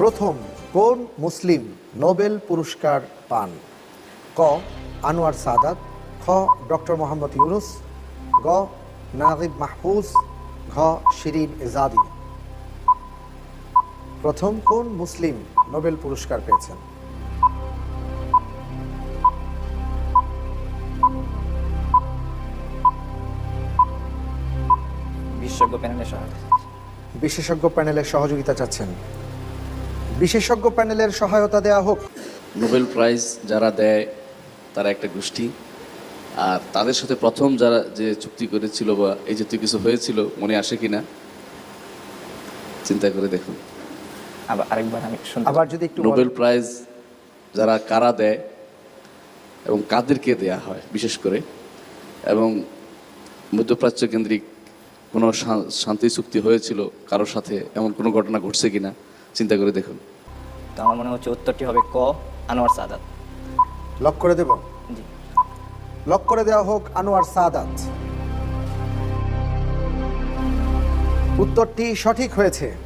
প্রথম কোন মুসলিম নোবেল পুরস্কার পান? ক আনোয়ার সাদাত খ ডক্টর মোহাম্মদ ইউনুস গ নাজিব মাহফুজ ঘ শিরিন এজাদি। প্রথম কোন মুসলিম নোবেল পুরস্কার পেয়েছেন? বিশেষজ্ঞ প্যানেলের সহায়তা বিশেষজ্ঞ প্যানেলের সহযোগিতা চাচ্ছেন। বিশেষজ্ঞ প্যানেলের সহায়তা দেয়া হোক। নোবেল প্রাইজ যারা দেয় তারা একটা গোষ্ঠী। আর তাদের সাথে প্রথম যারা যে চুক্তি করেছিল বা এই জাতীয় কিছু হয়েছিল মনে আসে কিনা? চিন্তা করে দেখুন। আবার আরেকবার আমি শুনতে আবার যদি একটু নোবেল প্রাইজ যারা কারা দেয় এবং কাদেরকে দেয়া হয় বিশেষ করে এবং মধ্যপ্রাচ্য কেন্দ্রিক কোনো শান্তি চুক্তি হয়েছিল কারোর সাথে এমন কোনো ঘটনা ঘটছে কিনা চিন্তা করে দেখুন। তো আমার মনে হচ্ছে উত্তরটি হবে ক আনোয়ার সাদাত। লক করে দেব? জি। লক করে দেওয়া হোক আনোয়ার সাদাত। উত্তরটি সঠিক হয়েছে।